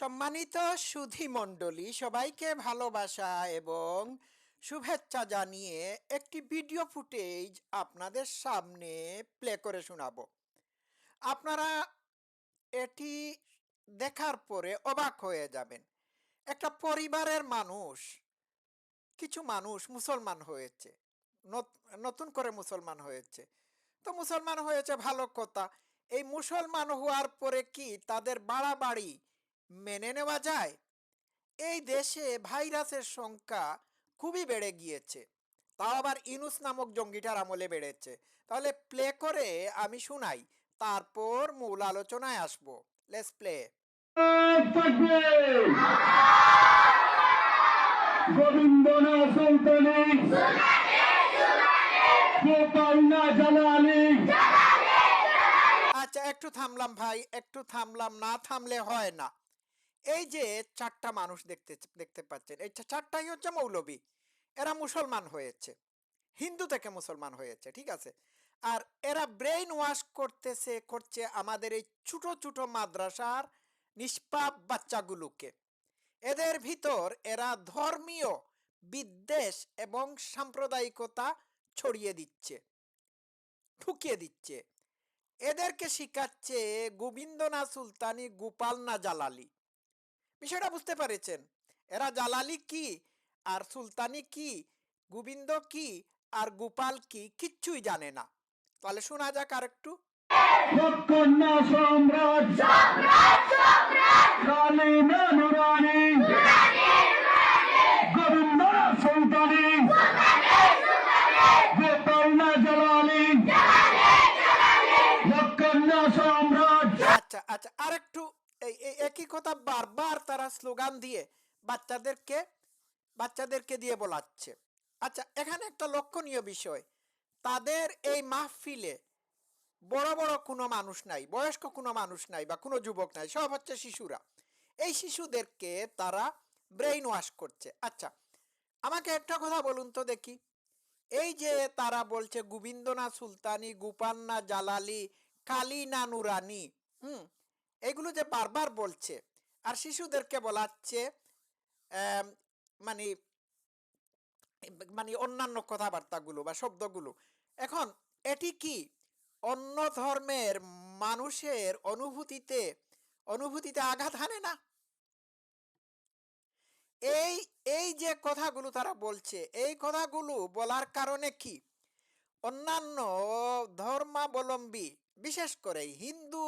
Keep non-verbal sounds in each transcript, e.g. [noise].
সম্মানিত সুধী মণ্ডলী, সবাইকে ভালোবাসা এবং শুভেচ্ছা জানিয়ে একটি ভিডিও ফুটেজ আপনাদের সামনে প্লে করে শোনাবো। আপনারা এটি দেখার পরে অবাক হয়ে যাবেন। একটা পরিবারের মানুষ, কিছু মানুষ মুসলমান হয়েছে, নত- নতুন করে মুসলমান হয়েছে। তো মুসলমান হয়েছে ভালো কথা। এই মুসলমান হওয়ার পরে কি তাদের বাড়াবাড়ি মেনে নেওয়া যায়। এই দেশে ভাইরাসের সংখ্যা খুবই বেড়ে গিয়েছে। তাও আবার ইনুস নামক জঙ্গিটার আমলে বেড়েছে। তাহলে প্লে করে আমি শুনাই, তারপর মূল আলোচনায় আসব। লেটস প্লে থাকবে গোবিন্দ না সুলতানি জালালি আচ্ছা একটু থামলাম ভাই, একটু থামলাম, না থামলে হয় না। এই যে চারটা মানুষ দেখতে দেখতে পাচ্ছেন, এই চারটাই হচ্ছে মৌলবী। এরা মুসলমান হয়েছে। হিন্দু থেকে মুসলমান হয়েছে, ঠিক আছে? আর এরা ব্রেইন ওয়াশ করতেছে, করছে আমাদের এই ছোট ছোট মাদ্রাসার নিষ্পাপ বাচ্চাগুলোকে। এদের ভিতর এরা ধর্মীয় বিদ্বেষ এবং সাম্প্রদায়িকতা ছড়িয়ে দিচ্ছে, ঠুকিয়ে দিচ্ছে। এদেরকে শিখাচ্ছে গোবিন্দ না সুলতানি গোপাল না জালালি। বিষয়টা বুঝতে পেরেছেন। এরা জালালি কি? আর সুলতানি কি? গোবিন্দ কি? আর গোপাল কি? কিচ্ছুই জানে না। তাহলে শোনা যাক আর একটু। সম্রাট। গোবিন্দ সুলতানি গোপাল না জালালি কন্যা সম্রাট আচ্ছা আচ্ছা আর একটু এই এই একই কথা বারবার তারা স্লোগান দিয়ে বাচ্চাদেরকে বাচ্চাদেরকে দিয়ে বলাচ্ছে। আচ্ছা এখানে একটা লক্ষণীয় বিষয়। তাদের এই মাহফিলে বড় বড় কোনো মানুষ নাই, বয়স্ক কোনো মানুষ নাই বা কোনো যুবক নাই, সব হচ্ছে শিশুরা। এই শিশুদেরকে তারা ব্রেইন ওয়াশ করছে। আচ্ছা আমাকে একটা কথা বলুন তো দেখি। এই যে তারা বলছে, গোবিন্দনা সুলতানি গোপান্না জালালি কালী না নুরানি, হুম? এগুলো যে বারবার বলছে, আর শিশুদেরকে বলাচ্ছে মানে মানে অন্যান্য কথাবার্তাগুলো বা শব্দগুলো। এখন এটি কি অন্য ধর্মের মানুষের অনুভূতিতে অনুভূতিতে আঘাত হানে না? এই এই যে কথাগুলো তারা বলছে, এই কথাগুলো বলার কারণে কি? অন্যান্য ধর্মাবলম্বী, বিশেষ করে হিন্দু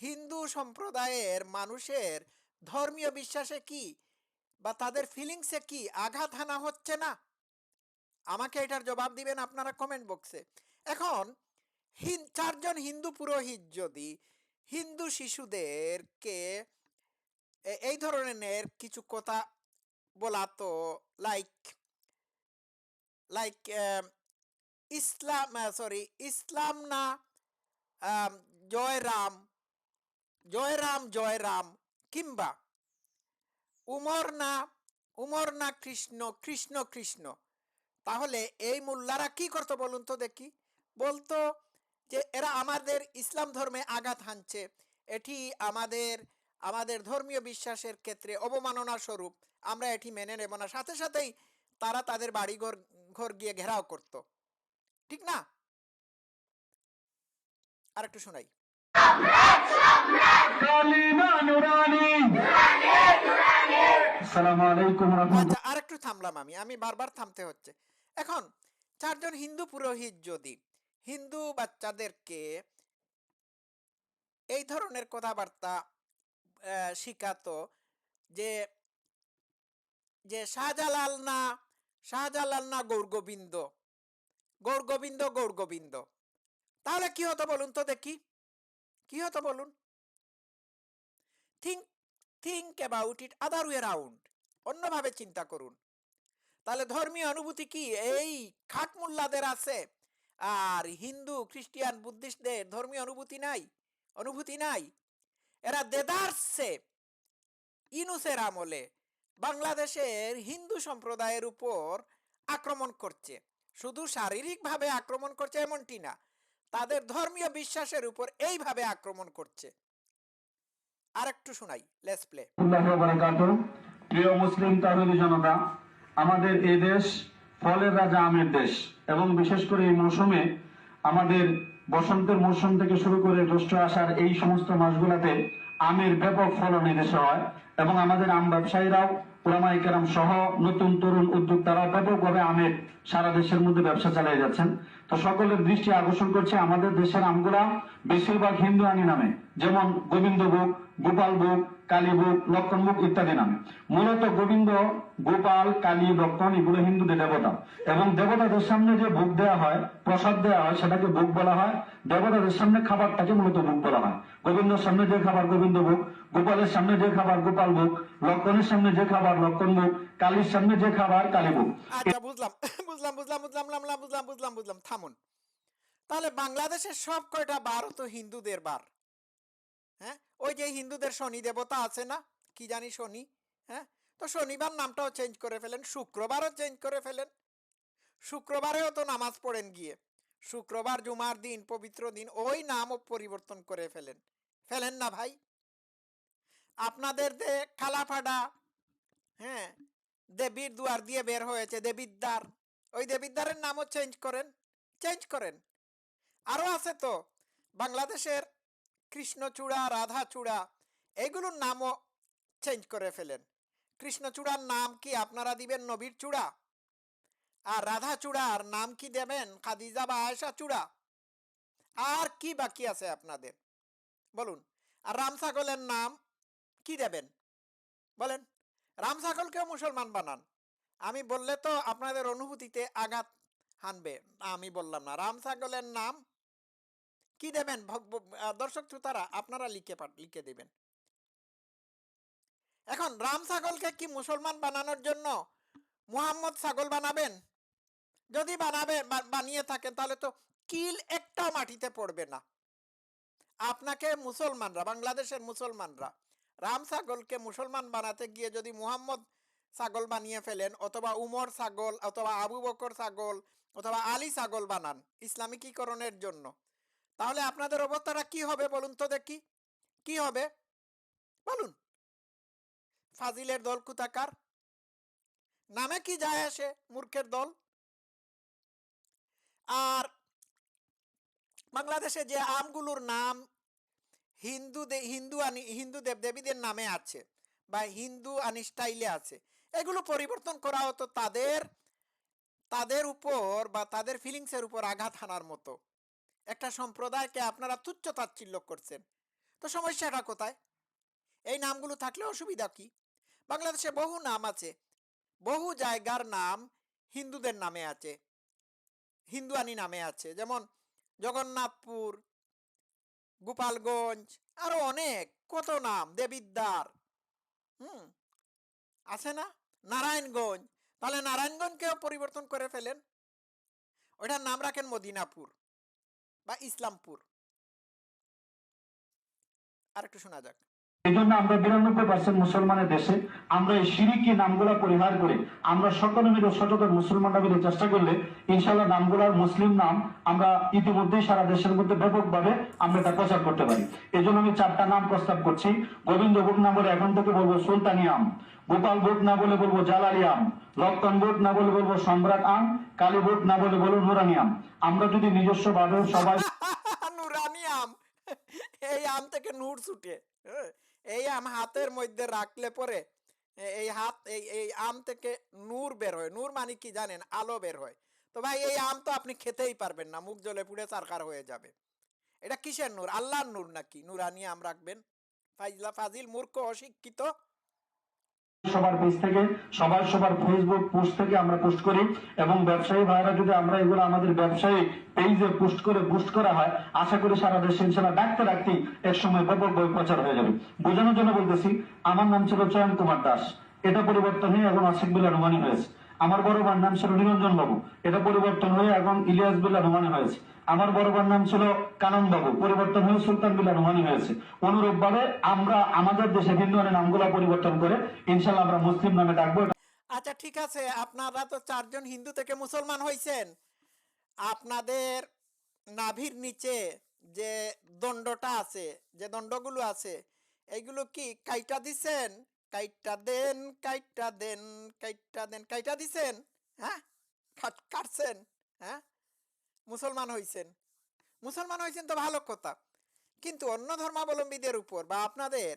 হিন্দু সম্প্রদায়ের মানুষের ধর্মীয় বিশ্বাসে কি বা তাদের ফিলিংসে কি আঘাত হানা হচ্ছে না? আমাকে এটার জবাব দিবেন আপনারা কমেন্ট বক্সে এখন, হিন- চারজন হিন্দু পুরোহিত যদি হিন্দু শিশুদেরকে এই ধরনের কিছু কথা বলাতো like like Islam sorry Islam না জয় রাম জয় রাম জয় রাম কিংবা উমর না উমর না কৃষ্ণ কৃষ্ণ কৃষ্ণ। তাহলে এই মোল্লারা কি করতো বলুন তো দেখি? বলতো যে, এরা আমাদের ইসলাম ধর্মে আঘাত হানছে। এটি আমাদের আমাদের ধর্মীয় বিশ্বাসের ক্ষেত্রে অবমাননা স্বরূপ আমরা এটি মেনে নেব না। সাথে সাথেই তারা তাদের বাড়ি ঘর ঘর গিয়ে ঘেরাও করত। ঠিক না? আর একটু শোনাই। আচ্ছা আর একটু থামলাম আমি। আমি বারবার থামতে হচ্ছে। এখন, চারজন হিন্দু পুরোহিত যদি হিন্দু বাচ্চাদেরকে এই ধরনের কথাবার্তা শিখাতো যে যে শাহজালাল না শাহজালাল না গৌরগোবিন্দ গৌরগোবিন্দ গৌরগোবিন্দ, তাহলে কি হতো বলুন তো দেখি। কি হতো বলুন? Think think about it other way round অন্যভাবে চিন্তা করুন। তাহলে ধর্মীয় অনুভূতি কি? এই খাট মোল্লাদের আছে। আর হিন্দু, খ্রিস্টিয়ান, বুদ্ধিস্টদের ধর্মীয় অনুভূতি নাই। অনুভূতি নাই। এরা দেদারসে। ইনুসের আমলে বাংলাদেশের হিন্দু সম্প্রদায়ের উপর আক্রমণ করছে। শুধু শারীরিকভাবে আক্রমণ করছে এমনটি না। তাদের ধর্মীয় বিশ্বাসের উপর এইভাবে আক্রমণ করছে আর একটু শোনাই লেটস প্লে। প্রিয় মুসলিম তাহিদি জনতা, আমাদের এই দেশ ফলের রাজা আমের দেশ এবং বিশেষ করে এই মৌসুমে আমাদের বসন্তের মৌসুম থেকে শুরু করে জ্যৈষ্ঠ আসার এই সমস্ত মাসগুলোতে আমের ব্যাপক ফলন এই দেশে হয় এবং আমাদের আম ব্যবসায়ীরাও ওলামাই কেরাম সহ নতুন তরুণ উদ্যোক্তারা ব্যাপকভাবে আমের সারা দেশের মধ্যে ব্যবসা চালিয়ে যাচ্ছেন। তো সকলের দৃষ্টি আকর্ষণ করছে আমাদের দেশের আমগুলা বেশিরভাগ হিন্দু আনি নামে। যেমন গোবিন্দভোগ গোপাল ভোগ কালী ভোগ লক্ষণ ভোগ ইত্যাদি নামে। মূলত গোবিন্দ, গোপাল, কালী লক্ষণ এগুলো হিন্দুদের দেবতা। এবং দেবতাদের সামনে যে ভোগ দেওয়া হয়, প্রসাদ দেওয়া হয়, সেটাকে ভোগ বলা হয়। দেবতাদের সামনে খাবারটাকে মূলত ভোগ বলা হয়। গোবিন্দর সামনে যে খাবার গোবিন্দ ভোগ, গোপালের সামনে যে খাবার গোপাল ভোগ লক্ষণের সামনে যে খাবার লক্ষণ ভোগ, কালীর সামনে যে খাবার কালী ভোগ। আচ্ছা [laughs] বুঝলাম বুঝলাম বুঝলাম বুঝলাম বুঝলাম বুঝলাম বুঝলাম থামুন। তাহলে বাংলাদেশের সব কয়টা বার তো হিন্দুদের বার। হ্যাঁ? ওই যে হিন্দুদের শনি দেবতা আছে না? কি জানি শনি হ্যাঁ? তো শনিবার নামটাও চেঞ্জ করে ফেলেন, শুক্রবারও চেঞ্জ করে ফেলেন। শুক্রবারেও তো নামাজ পড়েন গিয়ে। শুক্রবার, জুমার দিন, পবিত্র দিন, ওই নামও পরিবর্তন করে ফেলেন। ফেলেন না ভাই। আপনাদের যে খালাফাডা হ্যাঁ? দেবীর দুয়ার দিয়ে বের হয়েছে, দেবিদ্বার। ওই দেবিদ্বারের নামও চেঞ্জ করেন চেঞ্জ করেন। আরও আছে তো, বাংলাদেশের কৃষ্ণচূড়া রাধাচূড়া এগুলোর নামও চেঞ্জ করে ফেলেন। কৃষ্ণচূড়ার নাম কি আপনারা দিবেন নবীর চূড়া? আর রাধা চূড়ার নাম কি দেবেন খাদিজা বা আয়েশা চূড়া? আর কি বাকি আছে আপনাদের? বলুন। আর রাম ছাগলের নাম কি দেবেন? বলেন। রাম ছাগলকেও মুসলমান বানান। আমি বললে তো আপনাদের অনুভূতিতে আঘাত হানবে। আমি বললাম না, রাম ছাগলের নাম কি দেবেন? দর্শক শ্রোতারা, আপনারা লিখে লিখে দেবেন। এখন রাম ছাগলকে কি মুসলমান বানানোর জন্য মুহাম্মদ ছাগল বানাবেন? যদি বানাবে বানিয়ে থাকেন, তাহলে তো কিল একটাও মাটিতে পড়বে না। আপনাকে মুসলমানরা, বাংলাদেশের মুসলমানরা, রাম ছাগলকে মুসলমান বানাতে গিয়ে যদি মুহাম্মদ ছাগল বানিয়ে ফেলেন, অথবা উমর ছাগল, অথবা আবু বকর ছাগল, অথবা আলী ছাগল বানান, ইসলামিকীকরণের জন্য তাহলে আপনাদের অবস্থাটা কি হবে বলুন তো দেখি। কি হবে? বলুন। ফাজিলের দল কুতাকার নামে কি যায় আসে মূর্খের দল? আর বাংলাদেশে যে আমগুলোর নাম হিন্দু হিন্দু আনি, হিন্দু দেব দেবীদের নামে আছে বা হিন্দু আনি স্টাইলে আছে, এগুলো পরিবর্তন করা হতো তাদের তাদের উপর বা তাদের ফিলিংসের উপর আঘাত হানার মতো। একটা সম্প্রদায়কে আপনারা তুচ্ছ তাচ্ছিল্য করছেন। তো সমস্যাটা কোথায়? এই নামগুলো থাকলে অসুবিধা কি? বাংলাদেশে বহু নাম আছে। বহু জায়গার নাম হিন্দুদের নামে আছে। হিন্দুয়ানি নামে আছে। যেমন জগন্নাথপুর, গোপালগঞ্জ, আরও অনেক। কত নাম? দেবিদ্বার। হুম? আছে না? নারায়ণগঞ্জ। তাহলে নারায়ণগঞ্জকেও পরিবর্তন করে ফেলেন। ওইটার নাম রাখেন মদিনাপুর। বা ইসলামপুর। আর একটু শোনা যাক। এই জন্য আমরা বিরানব্বই পার্সেন্ট মুসলমানের দেশে আমরা এই সিরিকি নামগুলা পরিহার করে আমরা সকলে মিলে সচেতন মুসলমানরা মিলে চেষ্টা করলে ইনশাল্লাহ নামগুলার মুসলিম নাম আমরা ইতিমধ্যেই সারা দেশের মধ্যে ব্যাপকভাবে আমরা এটা প্রচার করতে পারি। এই জন্য আমি চারটা নাম প্রস্তাব করছি। গোবিন্দ ভোগ না বলে এখন থেকে বলব সুলতানি আম গোপাল ভোগ না বলে বলব জালালি আম লক্ষণ ভোগ না বলে বলব সম্রাট আম কালী ভোগ না বলে বলব নুরানি আম। আমরা যদি নিজস্ব ভাবে সবাই এই আম থেকে নূর ছুটে হ্যাঁ, এই আম হাতের মধ্যে রাখলে পরে এই হাত এই এই আম থেকে নূর বের হয়। নূর মানে কি জানেন? আলো বের হয়। তো ভাই এই আম তো আপনি খেতেই পারবেন না মুখ জলে পুড়ে সারকার হয়ে যাবে। এটা কিসের নূর? আল্লাহর নূর নাকি? নুরানি আম রাখবেন? ফাইজলা ফাজিল মূর্খ অশিক্ষিত সবার পেজ থেকে সবার সবার ফেসবুক পোস্ট থেকে আমরা পোস্ট করি। এবং ব্যবসায়ী ভাইরা যদি আমরা এগুলো আমাদের ব্যবসায়ী পেজে পোস্ট করে বুস্ট করা হয়, আশা করি সারা দেশে ইনশাল্লাহ ডাকতে ডাকতেই এক সময় ব্যাপক বই প্রচার হয়ে যাবে। বোঝানোর জন্য বলতেছি, আমার নাম ছিল চয়ন কুমার দাস। এটা পরিবর্তন হয়ে এখন আশিক বলে রুমানি হয়েছে। আমার বড় ভাইয়ের নাম ছিল নিরঞ্জন বাবু। এটা পরিবর্তন হয়ে এখন ইলিয়াস বিল্লা রুমানি হয়েছে। আমার বড় ভাইয়ের নাম ছিল কানন বাবু। পরিবর্তন হয়ে সুলতান বিল্লা রুমানি হয়েছে। অনুরূপ ভাবে আমরা আমাদের দেশে হিন্দু নামগুলা পরিবর্তন করে ইনশাল্লাহ আমরা মুসলিম নামে ডাকবো। আচ্ছা ঠিক আছে। আপনারা তো চারজন হিন্দু থেকে মুসলমান হয়েছেন আপনাদের নাভির নিচে যে দণ্ডটা আছে, যে দণ্ডগুলো আছে এইগুলো কি কাইটা দিছেন? কাইটা দেন কাইটা দেন কাইটা দেন কাইটা দিছেন হ্যাঁ? কাট, কাটছেন হ্যাঁ? মুসলমান হইছেন। মুসলমান হয়েছেন তো ভালো কথা। কিন্তু অন্য ধর্মাবলম্বীদের উপর বা আপনাদের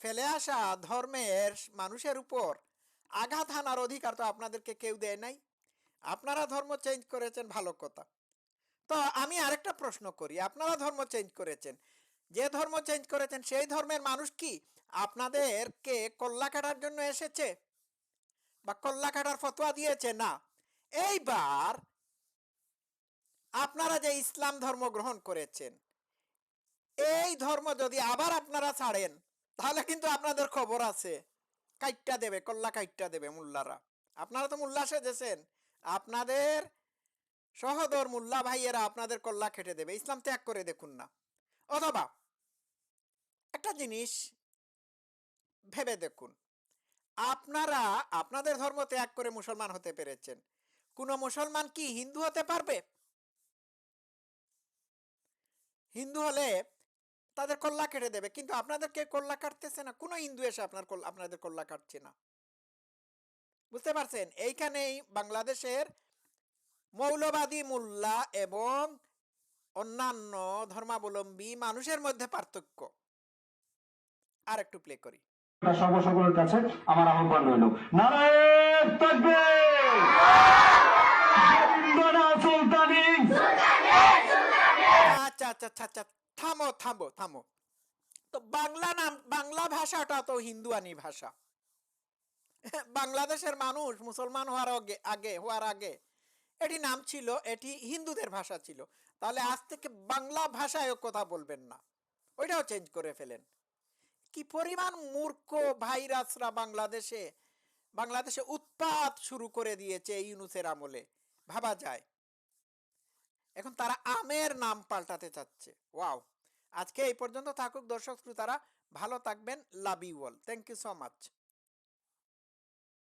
ফেলে আসা ধর্মের মানুষের উপর আঘাত হানার অধিকার তো আপনাদেরকে কেউ দেয় নাই। আপনারা ধর্ম চেঞ্জ করেছেন, ভালো কথা। তো আমি আরেকটা প্রশ্ন করি। আপনারা ধর্ম চেঞ্জ করেছেন। যে ধর্ম চেঞ্জ করেছেন, সেই ধর্মের মানুষ কি আপনাদেরকে কল্লা কাটার জন্য এসেছে? বা কল্লা কাটার ফতোয়া দিয়েছে? না। এইবার আপনারা যে ইসলাম ধর্ম গ্রহণ করেছেন, এই ধর্ম যদি আবার আপনারা ছাড়েন, তাহলে কিন্তু আপনাদের খবর আছে। কাইটটা দেবে, কল্লা কাইটটা দেবে মুল্লারা। আপনারা তো মুল্লা সেজেছেন। আপনাদের সহদর মুল্লা ভাইয়েরা আপনাদের কল্লা খেটে দেবে। ইসলাম ত্যাগ করে দেখুন না। অথবা একটা জিনিস ভেবে দেখুন। আপনারা আপনাদের ধর্ম ত্যাগ করে মুসলমান হতে পেরেছেন। কোনো মুসলমান কি হিন্দু হতে পারবে? হিন্দু হলে তাদের কল্লা কেটে দেবে কিন্তু আপনাদেরকে কল্লা কাটতেছে না। কোনো হিন্দু এসে আপনার আপনাদের কল্লা কাটছে না। বুঝতে পারছেন? এইখানেই বাংলাদেশের মৌলবাদী মোল্লা এবং অন্যান্য ধর্মাবলম্বী মানুষের মধ্যে পার্থক্য। আর একটু প্লে করি কাছে আমার আহ্বান রইল। নারায়ণ সুলতানি! আচ্ছা আচ্ছা আচ্ছা থামো থামো থামো। তো বাংলা নাম বাংলা ভাষাটা তো হিন্দুয়ানি ভাষা। বাংলাদেশের মানুষ মুসলমান হওয়ার আগে আগে হওয়ার আগে এটি নাম ছিল এটি হিন্দুদের ভাষা ছিল। তাহলে আজ থেকে বাংলা ভাষায় কথা বলবেন না। ওইটাও চেঞ্জ করে ফেলেন। কি পরিমাণ মূর্খ ভাইরাসরা বাংলাদেশে? বাংলাদেশে উৎপাত শুরু করে দিয়েছে ইউনুসের আমলে। ভাবা যায়। এখন তারা আমের নাম পাল্টাতে চাচ্ছে। ওয়াও। আজকে এই পর্যন্ত থাকুক দর্শক শ্রোতারা, ভালো থাকবেন, love you all. Thank you so much